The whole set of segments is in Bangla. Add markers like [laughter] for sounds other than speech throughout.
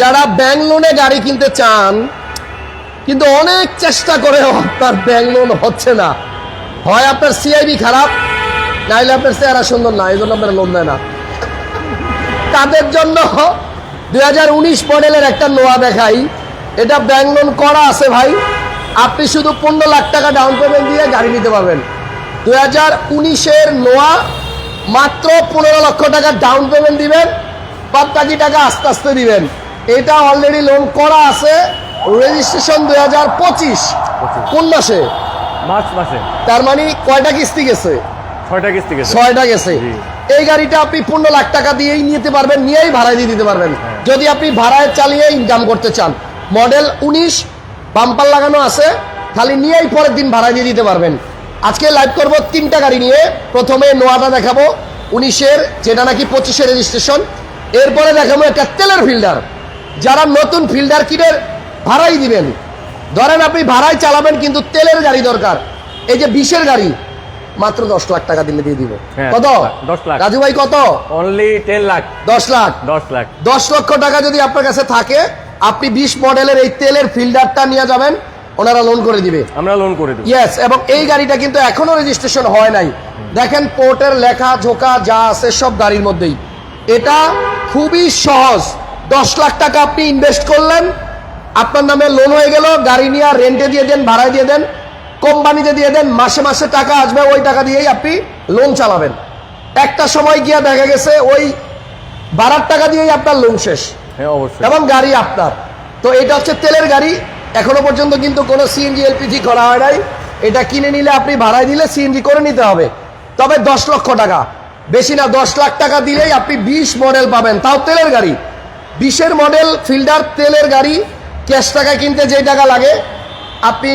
যারা ব্যাংক লোনে গাড়ি কিনতে চান, কিন্তু অনেক চেষ্টা করেও আপনার ব্যাংক লোন হচ্ছে না। হয় আপনার সিআইবি খারাপ, নাইলে আপনার চেহারা সুন্দর না এই জন্য আপনার লোন দেয় না। তাদের জন্য দুই হাজার উনিশ মডেলের একটা নোয়া দেখাই। এটা ব্যাংক লোন করা আছে ভাই। আপনি শুধু পনেরো লাখ টাকা ডাউন পেমেন্ট দিয়ে গাড়ি নিতে পারবেন। দু হাজার উনিশের নোয়া মাত্র পনেরো লক্ষ টাকা ডাউন পেমেন্ট দিবেন বাদ বাকি টাকা আস্তে আস্তে দিবেন। এটা অলরেডি লোন করা আছে রেজিস্ট্রেশন দুই হাজার পঁচিশ কোন মাসে? মার্চ মাসে। তার মানে কয়টা কিস্তি গেছে? ছয়টা কিস্তি গেছে। ছয়টা গেছে। এই গাড়িটা আপনি পনেরো লাখ টাকা দিয়েই নিতে পারবেন নিয়েই ভাড়ায় দিয়ে দিতে পারবেন। হ্যাঁ। যদি আপনি ভাড়ায় চালিয়ে ইনকাম করতে চান মডেল উনিশ বাম্পার লাগানো আছে খালি নিয়েই পরের দিন ভাড়ায় দিয়ে দিতে পারবেন। আজকে লাইভ করব তিনটা গাড়ি নিয়ে প্রথমে নোয়াটা দেখাবো উনিশের যেটা নাকি পঁচিশে রেজিস্ট্রেশন এরপরে দেখাবো একটা তেলের ফিল্ডার যারা নতুন ফিল্ডার কিনে ভাড়াই দিবেন। ধরেন আপনি ভাড়ায় চালাবেন কিন্তু তেলের গাড়ি দরকার। এই যে বিশের গাড়ি মাত্র দশ লাখ টাকা দিলে দিয়ে দিব। হ্যাঁ, কত? দশ লাখ। রাজু ভাই কত? Only ten lakh. দশ লাখ। দশ লাখ। দশ লক্ষ টাকা যদি আপনার কাছে থাকে আপনি বিশ মডেলের এই তেলের ফিল্ডারটা নিয়ে যাবেন ওনারা লোন করে দিবে। আমরা লোন করে দেবো। ইয়েস এবং এই গাড়িটা কিন্তু এখনও রেজিস্ট্রেশন হয় নাই। দেখেন পোর্টের লেখা ঝোকা যা আছে সব গাড়ির মধ্যেই। এটা খুবই সহজ। দশ লাখ টাকা আপনি ইনভেস্ট করলেন আপনার নামে লোন হয়ে গেল গাড়ি নিয়ে রেন্টে দিয়ে দেন ভাড়ায় দিয়ে দেন কোম্পানিতে দিয়ে দেন মাসে মাসে টাকা আসবে ওই টাকা দিয়েই আপনি লোন চালাবেন। একটা সময় গিয়া দেখা গেছে ওই ভাড়ার টাকা দিয়েই আপনার লোন শেষ। হ্যাঁ এবং গাড়ি আপনার। তো এটা হচ্ছে তেলের গাড়ি। এখনও পর্যন্ত কিন্তু কোনো সিএনজি এলপিজি করা হয় নাই। এটা কিনে নিলে আপনি ভাড়ায় দিলে সিএনজি করে নিতে হবে। তবে দশ লক্ষ টাকা। বেশি না দশ লাখ টাকা দিলেই আপনি বিশ মডেল পাবেন। তাও তেলের গাড়ি। বিশের মডেল ফিল্ডার তেলের গাড়ি ক্যাশ টাকা কিনতে যেই টাকা লাগে আপনি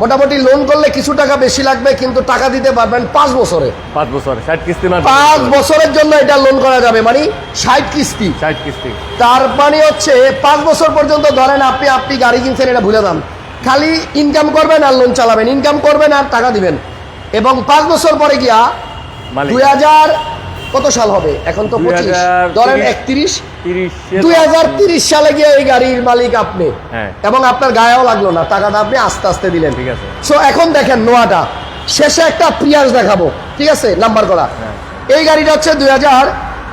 মোটামুটি লোন করলে কিছু টাকা বেশি লাগবে কিন্তু টাকা দিতে পারবেন পাঁচ বছরে। পাঁচ বছর ষাট কিস্তি পাঁচ বছরের জন্য এটা লোন করা যাবে মানে ষাট কিস্তি। ষাট কিস্তি। তার মানে হচ্ছে পাঁচ বছর পর্যন্ত ধরেন আপনি আপনি গাড়ি কিনছেন এটা ভুলে যান। খালি ইনকাম করবেন আর লোন চালাবেন ইনকাম করবেন আর টাকা দিবেন। এবং পাঁচ বছর পরে গিয়া দুই হাজার কত সাল হবে? এখন তো পঁচিশ। ধরেন একত্রিশ। দুই হাজার তিরিশ সালে গিয়ে এই গাড়ির মালিক আপনি। হ্যাঁ। এবং আপনার গায়েও লাগল না টাকাটা আপনি আস্তে আস্তে দিলেন। ঠিক আছে। সো এখন দেখেন নোয়াটা। শেষে একটা প্রিয়াস দেখাবো। ঠিক আছে? নাম্বার করা। হ্যাঁ। এই গাড়িটা হচ্ছে দুই হাজার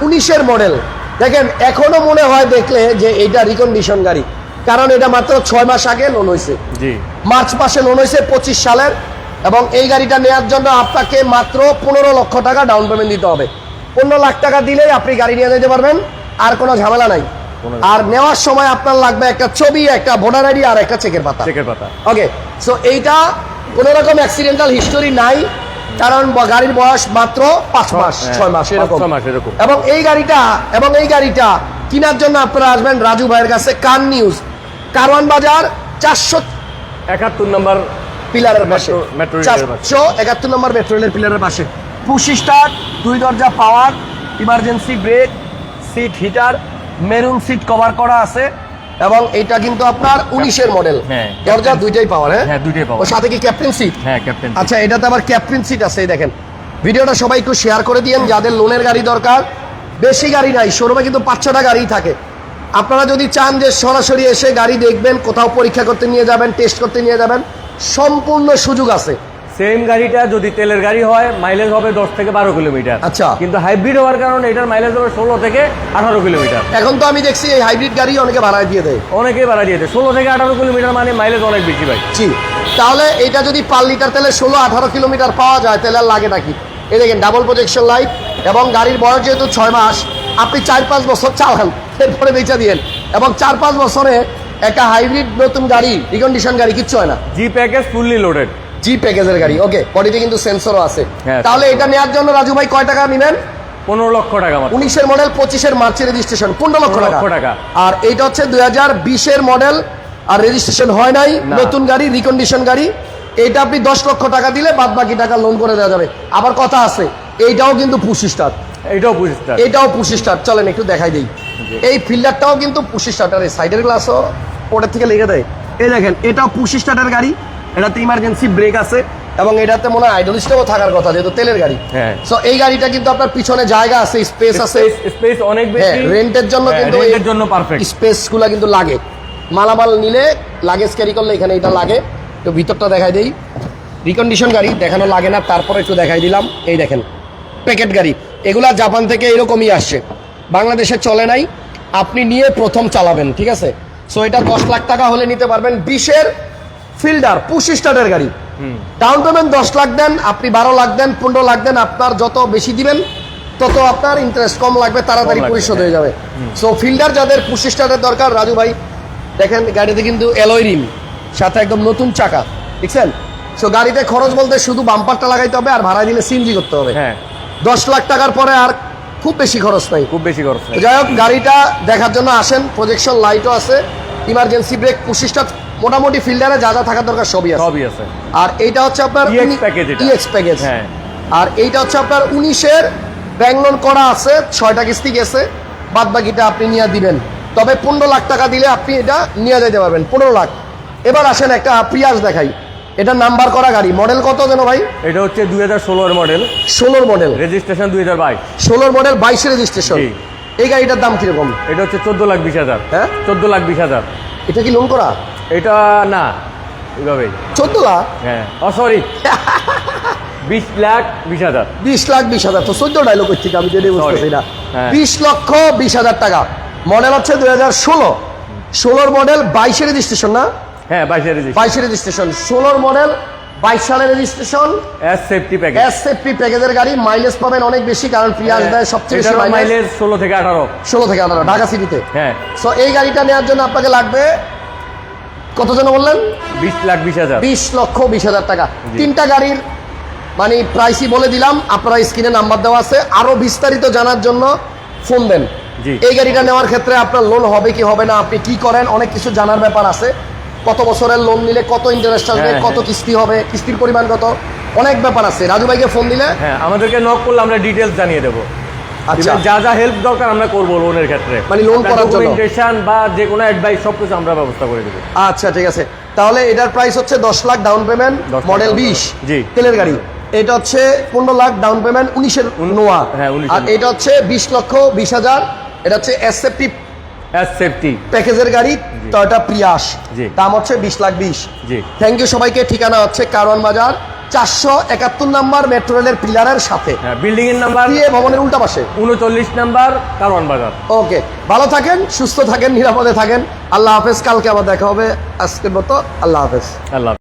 উনিশের মডেল দেখেন এখনও মনে হয় দেখলে যে এটা রিকন্ডিশন গাড়ি। কারণ এটা মাত্র ছয় মাস আগে লোন হয়েছে মার্চ মাসে লোন হয়েছে পঁচিশ সালের। এবং এই গাড়িটা নেওয়ার জন্য আপনাকে মাত্র পনেরো লক্ষ টাকা ডাউন পেমেন্ট দিতে হবে। পনেরো লাখ টাকা দিলেই আপনি গাড়ি নিয়ে যেতে পারবেন আর কোনো ঝামেলা নাই। আর নেওয়ার সময় আপনার লাগবে একটা ছবি একটা ভোটার আইডি আর একটা চেকের পাতা। চেকের পাতা। ওকে সো এইটা কোনো রকম অ্যাক্সিডেন্টাল হিস্টোরি নাই কারণ গাড়ির বয়স মাত্র পাঁচ মাস হ্যাঁ, ছয় মাস এরকম। এবং এই গাড়িটা এবং এই গাড়িটা কেনার জন্য আপনারা আসবেন রাজু ভাইয়ের কাছে কান নিউজ কারওয়ান বাজার চারশো একাত্তর নম্বর পিলারের পাশে। চারশো একাত্তর নম্বর মেট্রো রেলের পিলারের পাশে। পুশি স্টার দুই দরজা power emergency brake seat heater maroon seat cover করা আছে এবং এটা কিন্তু আপনার উনিশের মডেল হ্যাঁ। দরজা দুইটাই পাওয়ার হ্যাঁ? হ্যাঁ, দুইটাই। ওর সাথে কি ক্যাপ্টেন সিট হ্যাঁ ক্যাপ্টেন আচ্ছা এটাতে আবার ক্যাপ্টেন সিট আছে এই দেখেন। ভিডিওটা সবাই একটু শেয়ার করে দিয়েন যাদের লোনের গাড়ি দরকার। বেশি গাড়ি নাই শোরুমে কিন্তু পাঁচ ছটা গাড়ি থাকে। আপনারা যদি চান যে সরাসরি এসে গাড়ি দেখবেন কোথাও পরীক্ষা করতে নিয়ে যাবেন টেস্ট করতে নিয়ে যাবেন সম্পূর্ণ সুযোগ আছে। সেম গাড়িটা যদি তেলের গাড়ি হয় মাইলেজ হবে দশ থেকে বারো কিলোমিটার আচ্ছা। কিন্তু হাইব্রিড হওয়ার কারণে এটার মাইলেজ হবে ষোলো থেকে আঠারো কিলোমিটার এখন তো আমি দেখছি এই হাইব্রিড গাড়ি অনেকে ভাড়ায় দিয়ে দেয়। অনেকেই দিয়ে দেয়। ষোলো থেকে আঠারো কিলোমিটার মানে মাইলেজ অনেক বেশি ভাই। জি। তাহলে এটা যদি পার লিটার তেলে ষোলো আঠারো কিলোমিটার পাওয়া যায় তাহলে আর লাগে নাকি? এই দেখেন ডাবল প্রজেকশন লাইট এবং গাড়ির বয়স যেহেতু ছয় মাস আপনি চার পাঁচ বছর চালান এরপরে বেচা দিয়েন। এবং চার পাঁচ বছরে একটা হাইব্রিড নতুন গাড়ি রিকন্ডিশন গাড়ি কিচ্ছু হয় না। G package fully loaded G প্যাকেজের গাড়ি। ওকে বডিতে কিন্তু সেন্সরও আছে। হ্যাঁ। তাহলে এটা নেওয়ার জন্য রাজু ভাই কয় টাকা নেবেন? পনেরো লক্ষ টাকা উনিশের মডেল পঁচিশের মার্চের রেজিস্ট্রেশন পনেরো লক্ষ টাকা। আর এইটা হচ্ছে দুই হাজার বিশের মডেল আর রেজিস্ট্রেশন হয় নাই। নতুন গাড়ি রিকন্ডিশন গাড়ি। এটা আপনি দশ লক্ষ টাকা দিলে বাদ বাকি টাকা লোন করে দেওয়া যাবে। আবার কথা আছে এইটাও কিন্তু পুশি স্টার এটাও পঁচিশটা এইটাও পুশি স্টার চলেন একটু দেখাই দিই। এই ফিল্ডারটাও কিন্তু পুশি স্টার্টার এই সাইডের গ্লাসও ওটার থেকে লেগে দেয়। এই দেখেন এটাও পুশি স্টার্টার গাড়ি। এটাতে ইমার্জেন্সি ব্রেক আছে এবং এটাতে মনে হয় আইডল স্টপও থাকার কথা যেহেতু তেলের গাড়ি। হ্যাঁ। সো এই গাড়িটা কিন্তু আপনার পিছনে জায়গা আছে স্পেস আছে। স্পেস অনেক হ্যাঁ বেশি রেন্টের জন্য হ্যাঁ, কিন্তু এর জন্য পারফেক্ট স্পেসগুলা কিন্তু লাগে। মালামাল নিলে লাগেজ ক্যারি করলে এখানে এটা লাগে। তো ভিতরটা দেখাই দেই। রিকন্ডিশন গাড়ি দেখানো লাগে না তারপরে একটু দেখাই দিলাম। এই দেখেন প্যাকেট গাড়ি। এগুলা জাপান থেকে এরকমই আসছে। বাংলাদেশে চলে নাই। আপনি নিয়ে প্রথম চালাবেন ঠিক আছে? সো এটা দশ লাখ টাকা হলে নিতে পারবেন। বিশের ফিল্ডার পুশ স্টার্টের গাড়ি। ডাউন পেমেন্ট দশ লাখ দেন আপনি বারো লাখ দেন পনেরো লাখ দেন আপনার যত বেশি দিবেন তত আপনার ইন্টারেস্ট কম লাগবে তাড়াতাড়ি পরিশোধ হ্যাঁ। হয়ে। যাবে। সো ফিল্ডার যাদের পুশ স্টার্টের দরকার রাজু ভাই দেখেন গাড়িতে কিন্তু অ্যালয় রিম সাথে একদম নতুন চাকা দেখছেন? সো গাড়িতে খরচ বলতে শুধু বাম্পারটা লাগাইতে হবে আর ভাড়া দিলে সিএনজি করতে হবে। হ্যাঁ। দশ লাখ টাকার পরে আর খুব বেশি খরচ নাই। খুব বেশি খরচ যাই হোক গাড়িটা দেখার জন্য আসেন প্রজেকশন লাইটও আছে ইমার্জেন্সি ব্রেক পঁচিশটা মোটামুটি ফিল্ডারে যা যা থাকার দরকার সবই আছে। সবই আছে। আর এইটা হচ্ছে আপনার এটা। ইএক্স প্যাকেজ হ্যাঁ। আর এইটা হচ্ছে আপনার উনিশের ব্যাংক লোন করা আছে ছয়টা কিস্তি গেছে বাদ বাকিটা আপনি নিয়ে দিবেন। তবে পনেরো লাখ টাকা দিলে আপনি এটা নিয়ে যেতে পারবেন পনেরো লাখ। এবার আসেন একটা প্রিয়াস দেখাই। এটা নাম্বার করা গাড়ি। মডেল কত যেন ভাই? এটা হচ্ছে দুই হাজার ষোলোর মডেল। ষোলোর মডেল। রেজিস্ট্রেশন দুই হাজার বাইশ। ষোলোর মডেল বাইশে রেজিস্ট্রেশন এই গাড়িটার দাম কীরকম? এটা হচ্ছে চোদ্দ লাখ বিশ হাজার। হ্যাঁ? চোদ্দ লাখ বিশ হাজার। এটা কি লোন করা? এটা না এইভাবেই চোদ্দ লাখ হ্যাঁ। ও সরি [laughs] বিশ লাখ বিশ হাজার। বিশ লাখ বিশ হাজার। তো চোদ্দ ডায়লগ করছি আমি যেটা বুঝতেছি না। হ্যাঁ। বিশ লক্ষ বিশ হাজার টাকা। মডেল হচ্ছে দুই হাজার ষোলো। ষোলোর মডেল বাইশে রেজিস্ট্রেশন না? হ্যাঁ বাইশের রেজিস্ট্রেশন বাইশে রেজিস্ট্রেশন ষোলোর মডেল বাইশ সালের registration S safety package S safety প্যাকেজের গাড়ি। মাইলেজ পাবেন অনেক বেশি কারণ প্রিয়াস দেয় সবচেয়ে বেশি মাইলেজ ষোলো থেকে আঠারো। ষোলো থেকে আঠারো ঢাকা সিটিতে হ্যাঁ। সো এই গাড়িটা নেওয়ার জন্য আপনাকে লাগবে কত জন বললেন? বিশ লাখ বিশ হাজার। বিশ লক্ষ বিশ হাজার টাকা। তিনটা গাড়ির মানে প্রাইসই বলে দিলাম আপনারা স্ক্রিনে নাম্বার দেওয়া আছে। আরও বিস্তারিত জানার জন্য ফোন দেন। এই গাড়িটা নেওয়ার ক্ষেত্রে আপনার লোন হবে কি হবে না আপনি কি করেন অনেক কিছু জানার ব্যাপার আছে। কত বছরের লোন নিলে কত ইন্টারেস্ট আসবে হ্যাঁ, কত হ্যাঁ। কিস্তি হবে কিস্তির পরিমাণ কত অনেক ব্যাপার আছে। রাজু ভাইকে ফোন দিলে? হ্যাঁ আমাদেরকে নক করলে আমরা ডিটেলস জানিয়ে দেবো। যা যা হেল্প দরকার আমরা করব লোনের ক্ষেত্রে। মানে loan করার জন্য? বা যে কোনো অ্যাডভাইস সব কিছু আমরা ব্যবস্থা করে দেবো। আচ্ছা ঠিক আছে। তাহলে এটার প্রাইস হচ্ছে দশ lakh down payment model down বিশ payment। জি। তেলের গাড়ি। এটা হচ্ছে পনেরো লাখ ডাউন পেমেন্ট উনিশের নোয়া। হ্যাঁ, 19 আর এটা হচ্ছে বিশ লক্ষ বিশ হাজার এটা হচ্ছে এসএফটি এস সেফটি প্যাকেজের গাড়ি টয়টা প্রিয়াস। দাম হচ্ছে বিশ লাখ বিশ। জি। থ্যাংক ইউ সবাইকে ঠিকানা হচ্ছে কারওয়ান বাজার চারশো একাত্তর নাম্বার মেট্রো রেলের পিলারের সাথে। হ্যাঁ বিল্ডিং এর নাম্বার দিয়ে ভবনের উল্টা পাশে। উনচল্লিশ নাম্বার কারওয়ান বাজার। ওকে ভালো থাকেন সুস্থ থাকেন নিরাপদে থাকেন। আল্লাহ হাফেজ কালকে আবার দেখা হবে। আজকের মতো আল্লাহ হাফেজ। আল্লাহ